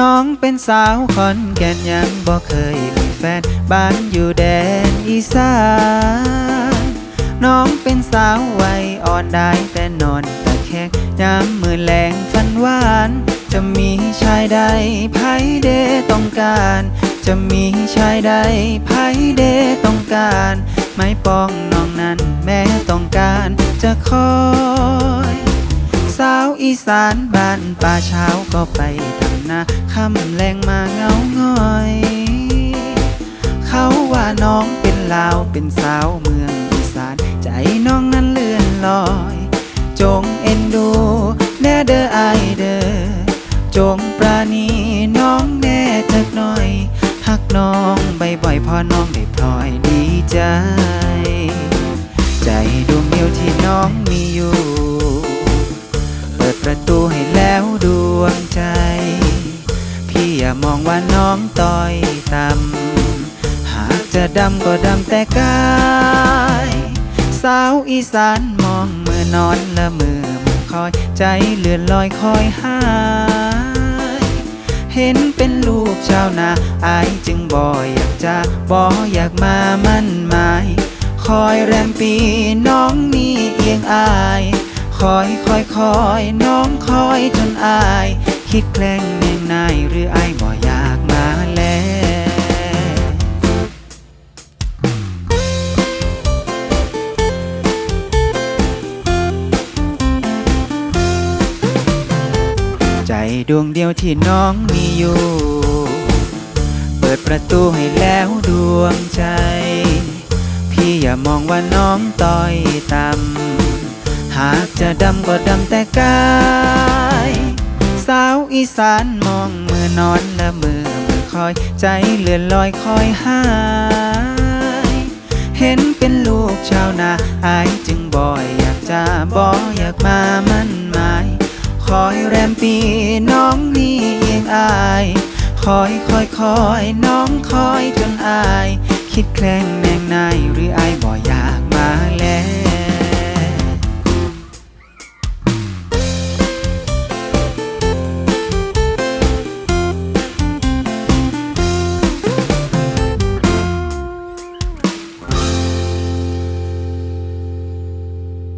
น้องเป็นสาวขอนแก่นยังบ่เคยมีแฟน บ้านอยู่แดนอีสาน น้องเป็นสาววัยอ่อนได้แต่นอนตะแคงยามมือแรงฝันหวาน จะมีชายใดไผเดต้องการ จะมีชายใดไผเดต้องการ ไม่ป้องน้องนั้นแม้ต้องการจะคอย สาวอีสานบ้านป่าเช้าก็ไปทำ นาคำแรงมาเงาง่อย เขาว่าน้องเป็นลาวเป็นสาวเมืองอีสาน ใจน้องนั้นเลื่อนลอย จงเอ็นดูแน่เด้ออเด้อจงปราณีน้องแน่จักหน่อยหักน้องบ่อยๆพอน้องได้พลอยดีใจ ใจดวงเดียวที่น้องมีอยู่ เปิดประตูให้แล้วดวงใจ อย่ามองว่าน้องต้อยต่ำหากจะดำก็ดำแต่กายสาวอีสานมองเมื่อนอนละมือมือคอย ใจเลื่อนลอยคอยหาย เห็นเป็นลูกชาวนาอายจึงบ่อยากจะบ่อยากมามั่นหมาย คอยแรมปีน้องนี่เอียงอาย คอยคอยคอยน้องคอยจนอาย คิดแกล้ง นายหรืออายบ่อยากมาแล้วใจดวงเดียวที่น้องมีอยู่ เปิดประตูให้แล้วดวงใจ พี่อย่ามองว่าน้องต้อยต่ำหากจะดำก็ดำแต่กาย สาวอีสานมองมือนอนละมือมือคอยใจเลื่อนลอยคอยหาย เห็นเป็นลูกชาวนาอายจึงบ่อยอยากจะบ่อยากมามั่นหมาย คอยแรมปีน้องนี่เอียงอายคอยคอยคอยน้องคอยจนอาย คิดแคลงแมงนายหรืออายบ่อยากมาแล้ว